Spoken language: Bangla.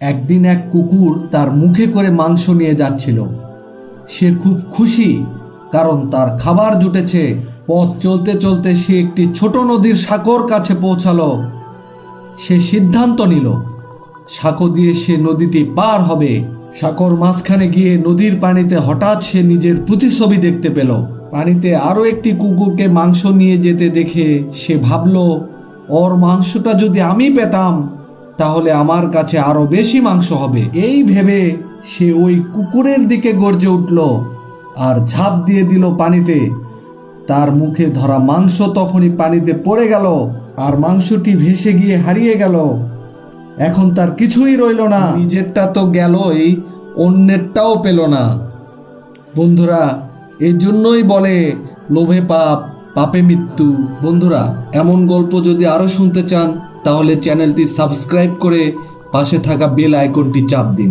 একদিন এক কুকুর তার মুখে করে মাংস নিয়ে যাচ্ছিল। সে খুব খুশি, কারণ তার খাবার জুটেছে। পথ চলতে চলতে সে একটি ছোট নদীর সাঁকোর কাছে পৌঁছালো। সে সিদ্ধান্ত নিল, সাঁকো দিয়ে সে নদীটি পার হবে। সাঁকোর মাঝখানে গিয়ে নদীর পানিতে হঠাৎ সে নিজের প্রতিছবি দেখতে পেল। পানিতে আরও একটি কুকুরকে মাংস নিয়ে যেতে দেখে সে ভাবল, ওর মাংসটা যদি আমি পেতাম তাহলে আমার কাছে আরও বেশি মাংস হবে। এই ভেবে সে ওই কুকুরের দিকে গর্জে উঠল আর ঝাঁপ দিয়ে দিল পানিতে। তার মুখে ধরা মাংস তখনই পানিতে পড়ে গেল আর মাংসটি ভেসে গিয়ে হারিয়ে গেল। এখন তার কিছুই রইল না। নিজেরটা তো গেলই, অন্যেরটাও পেল না। বন্ধুরা এই জন্যই বলে, লোভে পাপ, পাপে মৃত্যু। বন্ধুরা, এমন গল্প যদি আরও শুনতে চান তাহলে চ্যানেলটি সাবস্ক্রাইব করে পাশে থাকা বেল আইকনটি চাপ দিন।